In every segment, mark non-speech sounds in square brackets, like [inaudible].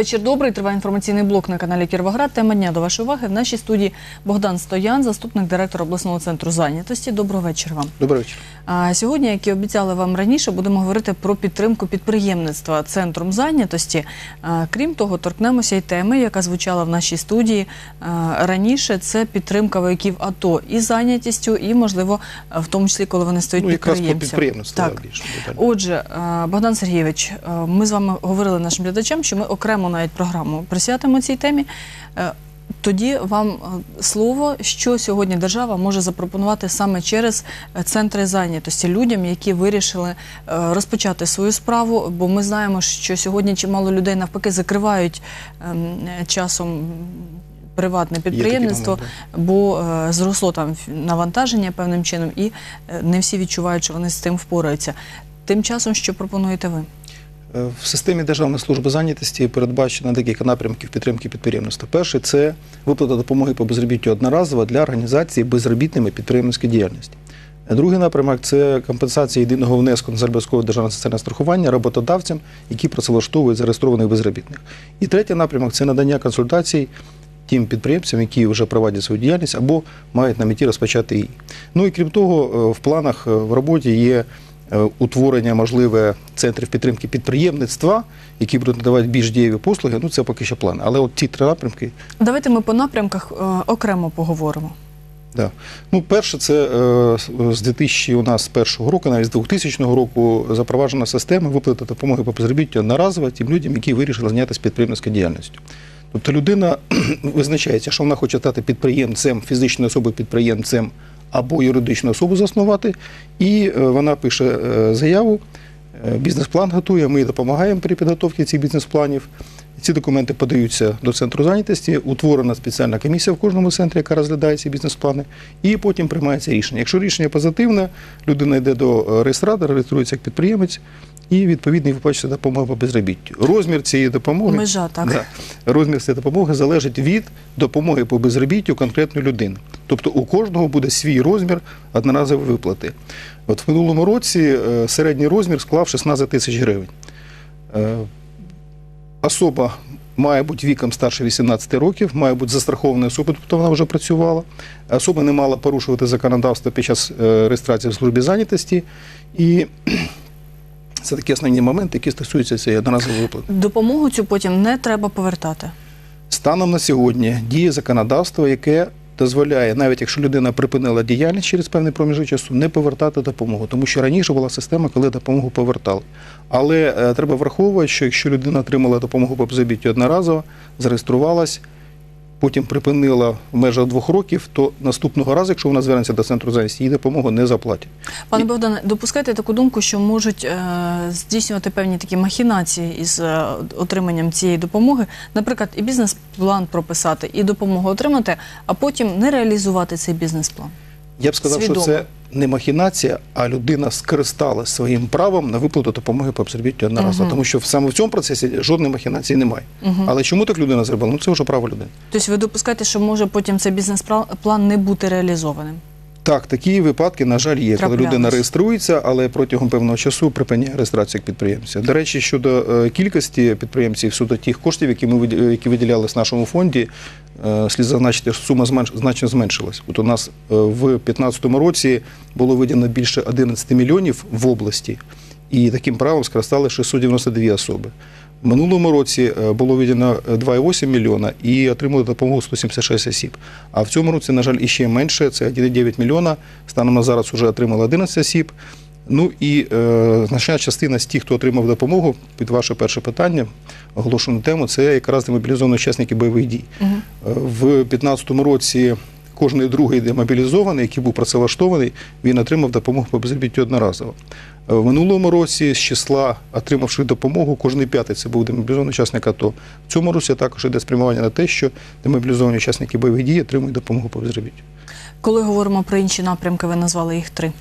Вечір добрий. Триває інформаційний блок на каналі Кіровоград. Тема дня до вашої уваги. В нашій студії Богдан Стоян, заступник директора обласного центру зайнятості. Доброго вечора вам. Добрий вечір. А сьогодні, як і обіцяли вам раніше, будемо говорити про підтримку підприємництва центром зайнятості. А, Крім того, торкнемося й теми, яка звучала в нашій студії а, раніше. Це підтримка вояків АТО і зайнятістю, і можливо, в тому числі, коли вони стають Ну, підприємцями. Так. більше. Отже, Богдан Сергійович, ми з вами говорили нашим глядачам, що ми окремо навіть програму присвятимо цій темі. Е, Тоді вам е, слово, що сьогодні держава може запропонувати саме через е, центри зайнятості людям, які вирішили розпочати свою справу. Бо ми знаємо, що сьогодні чимало людей навпаки закривають ем, часом приватне підприємництво, бо зросло там навантаження певним чином, і не всі відчувають, що вони з цим впораються. Тим часом, що пропонуєте ви? В системі Державної служби зайнятості передбачено декілька напрямків підтримки підприємництва. Перший це виплата допомоги по безробіттю одноразово для організації безробітними підприємницької діяльності. Другий напрямок це компенсація єдиного внеску на загальнообов'язкове державне соціальне страхування роботодавцям, які працевлаштовують зареєстрованих безробітних. І третій напрямок це надання консультацій тим підприємцям, які вже проводять свою діяльність або мають на меті розпочати її. Ну і крім того, е, в планах е, в роботі є утворення можливе центрів підтримки підприємництва, які будуть надавати більш дієві послуги. Ну це поки що план. Але от ті три напрямки. Давайте ми по напрямках е, окремо поговоримо. Да. Ну, перше, це е, з 2000 у нас першого року, навіть з 2000 року запроваджена система виплати допомоги по безробіттю одноразово тим людям, які вирішили зайнятися підприємницькою діяльністю. Тобто людина [clears throat] визначається, що вона хоче стати підприємцем, фізичною особою підприємцем або юридичну особу заснувати, і е, вона пише е, заяву, е, бізнес-план готує, ми допомагаємо при підготовці цих бізнес-планів. Ці документи подаються до центру зайнятості, утворена спеціальна комісія в кожному центрі, яка розглядає ці бізнес-плани, і потім приймається рішення. Якщо рішення позитивне, людина йде до реєстратора, реєструється як підприємець і відповідно виплачується допомога по безробіттю. Розмір цієї допомоги Межа, так. Да, розмір цієї допомоги залежить від допомоги по безробіттю конкретної людини. Тобто у кожного буде свій розмір одноразової виплати. От в минулому році е, середній розмір склав 16 тисяч гривень. Е, Особа має бути віком старше 18 років, має бути застрахована особа, тобто вона вже працювала. Особа не мала порушувати законодавство під час е, реєстрації в службі зайнятості. І [clears throat] це такі основні моменти, які стосуються цієї одноразової виплати. Допомогу цю потім не треба повертати. Станом на сьогодні діє законодавство, яке дозволяє, навіть якщо людина припинила діяльність через певний проміжок часу, не повертати допомогу. Тому що раніше була система, коли допомогу повертали. Але е, треба враховувати, що якщо людина отримала допомогу по безробіттю одноразово, зареєструвалась, потім припинила в межах двох років, то наступного разу, якщо вона звернеться до центру зайнятості, їй допомогу не заплатять. Пане І- Богдане, допускайте таку думку, що можуть е, здійснювати певні такі махінації із е, отриманням цієї допомоги. Наприклад, і бізнес-план прописати, і допомогу отримати, а потім не реалізувати цей бізнес-план. Я б сказав, Свідомо. що це не махінація, а людина скористала своїм правом на виплату допомоги по безробіттю одноразово. Мгм. Тому що саме в цьому процесі жодної махінації немає. Мгм. Але чому так людина зробила? Ну це вже право людини. Тобто ви допускаєте, що може потім цей бізнес-план не бути реалізованим. Так, такі випадки, на жаль, є, коли людина реєструється, але протягом певного часу припиняє реєстрацію як підприємця. До речі, щодо е, кількості підприємців, щодо тих коштів, які ми які виділялись в нашому фонді, е, слід зазначити, що сума зменш- значно зменшилась. От у нас е, в 2015 році було виділено більше 11 мільйонів в області, і таким правом скористали 692 особи. В минулому році е, було виділено 2,8 мільйона і отримали допомогу 176 осіб. А в цьому році, на жаль, іще менше, це 1,9 мільйона. Станом на зараз вже отримали 11 осіб. Ну і е, значна частина з тих, хто отримав допомогу, під ваше перше питання, оголошену тему, це якраз демобілізовані учасники бойових дій. Угу. Е, В 2015 році кожний другий демобілізований, який був працевлаштований, він отримав допомогу по безробіттю одноразово. Е, В минулому році з числа отримавших допомогу, кожний п'ятий це був демобілізований учасник АТО. В цьому році також йде спрямування на те, що демобілізовані учасники бойових дій отримують допомогу по безробіттю. Коли говоримо про інші напрямки, ви назвали їх три.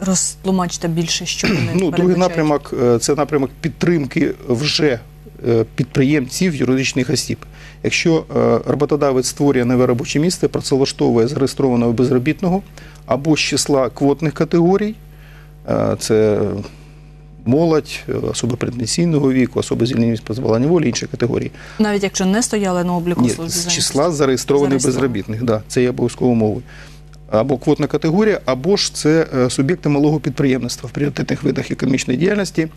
Розтлумачте більше, що вони Ну, другий напрямок е, це напрямок підтримки вже підприємців юридичних осіб. Якщо е, роботодавець створює нове робоче місце, працевлаштовує зареєстрованого безробітного або з числа квотних категорій, е, це молодь, е, особи претенційного віку, особи звільнені з позбавлення волі, інші категорії. Навіть якщо не стояли на обліку Ні, служби з числа зареєстрованих безробітних, да, це є обов'язково умовою. Або квотна категорія, або ж це е, суб'єкти малого підприємництва в пріоритетних видах економічної діяльності.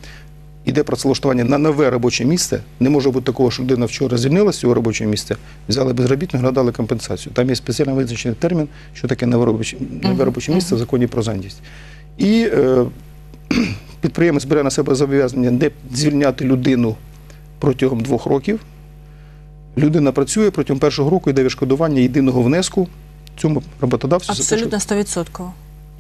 Іде працевлаштування на нове робоче місце. Не може бути такого, що людина вчора звільнилася з цього робочого місця, взяли безробітного, надали компенсацію. Там є спеціально визначений термін, що таке нове робоче, нове робоче місце в законі про зайнятість. І е, [clears throat] підприємець бере на себе зобов'язання не звільняти людину протягом двох років. Людина працює протягом першого року йде відшкодування єдиного внеску цьому роботодавцю Абсолютно 100%.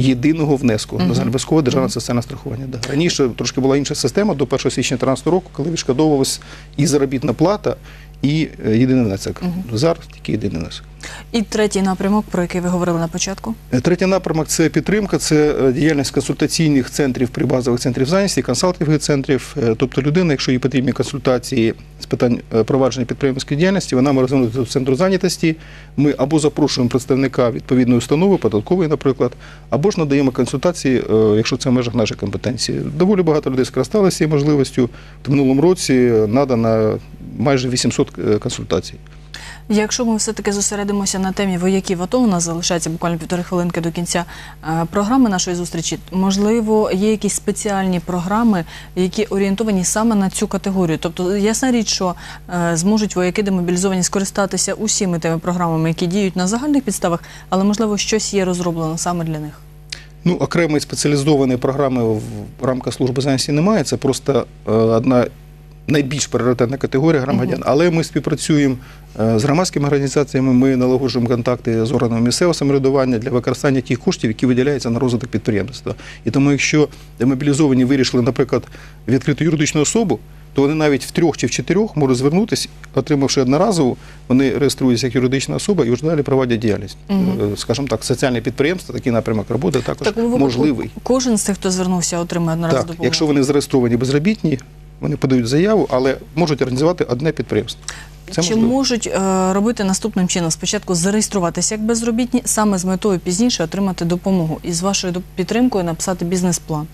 Єдиного внеску на загальнобов'язкове державне соціальне страхування. Да. Раніше трошки була інша система до 1 січня 2013 року, коли відшкодовувалась і заробітна плата, і е, єдиний внесок. Зараз тільки єдиний внесок. І третій напрямок, про який ви говорили на початку. Е, Третій напрямок це підтримка, це е, діяльність консультаційних центрів при базових центрів зайнятості, консалтингових центрів. Е, Тобто людина, якщо їй потрібні консультації з питань провадження підприємницької діяльності, вона може звернутися до центру зайнятості. Ми або запрошуємо представника відповідної установи, податкової, наприклад, або ж надаємо консультації, якщо це в межах нашої компетенції. Доволі багато людей скористалися цією можливістю. В минулому році надано майже 800 е, консультацій. Якщо ми все-таки зосередимося на темі вояків АТО, у нас залишається буквально півтори хвилинки до кінця е, програми нашої зустрічі. Можливо, є якісь спеціальні програми, які орієнтовані саме на цю категорію. Тобто, ясна річ, що е, зможуть вояки демобілізовані скористатися усіми тими програмами, які діють на загальних підставах, але можливо щось є розроблено саме для них. Ну, окремої спеціалізованої програми в рамках служби зайнятості немає. Це просто е, одна найбільш пріоритетна категорія громадян. Але ми співпрацюємо е, з громадськими організаціями, ми налагоджуємо контакти з органами місцевого самоврядування для використання тих коштів, які виділяються на розвиток підприємництва. І тому, якщо демобілізовані вирішили, наприклад, відкрити юридичну особу, то вони навіть в трьох чи в чотирьох можуть звернутися, отримавши одноразово, вони реєструються як юридична особа і вже далі проводять діяльність. Е, Скажімо так, соціальне підприємство, такий напрямок роботи також випадку можливий. кожен з тих, хто звернувся, отримає одноразову Так, якщо вони зареєстровані безробітні, вони подають заяву, але можуть організувати одне підприємство. Це Чи можливо. можуть е, робити наступним чином? Спочатку зареєструватися як безробітні, саме з метою пізніше отримати допомогу і з вашою підтримкою написати бізнес-план.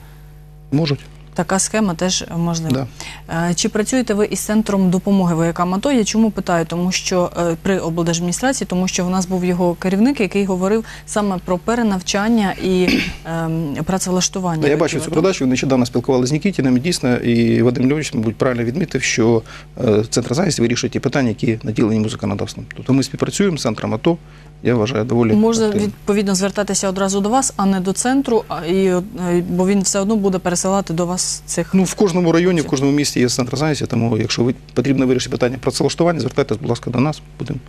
Можуть. Така схема теж можлива. Да. Е, Чи працюєте ви із центром допомоги воякам АТО? Я чому питаю? Тому що е, при облдержадміністрації, тому що в нас був його керівник, який говорив саме про перенавчання і ем, працевлаштування. Я вояків бачив цю передачу, нещодавно спілкувалися з Нікітіним, дійсно, і Вадим Львович, мабуть, правильно відмітив, що е, центр зайнятості вирішує ті питання, які наділені йому законодавством. Тобто ми співпрацюємо з центром АТО, я вважаю, доволі Можна активно. відповідно звертатися одразу до вас, а не до центру, а і е, бо він все одно буде пересилати до вас цих. Ну, в кожному районі, в кожному місті є центр зайнятості, тому якщо ви потрібно вирішити питання працевлаштування, звертайтесь, будь ласка, до нас, будемо.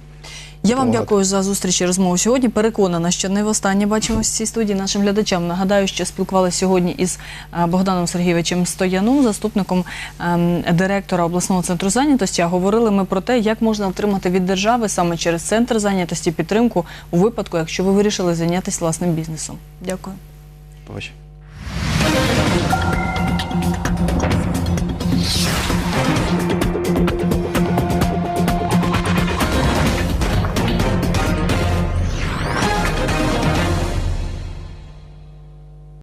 Я вам дякую за зустріч і розмову сьогодні. Переконана, що не востаннє бачимо в цій студії нашим глядачам. Нагадаю, що спілкувалися сьогодні із е, Богданом Сергійовичем Стояном, заступником ем, директора обласного центру зайнятості. А говорили ми про те, як можна отримати від держави саме через центр зайнятості підтримку у випадку, якщо ви вирішили зайнятися власним бізнесом. Дякую. Побачимо. Thank you.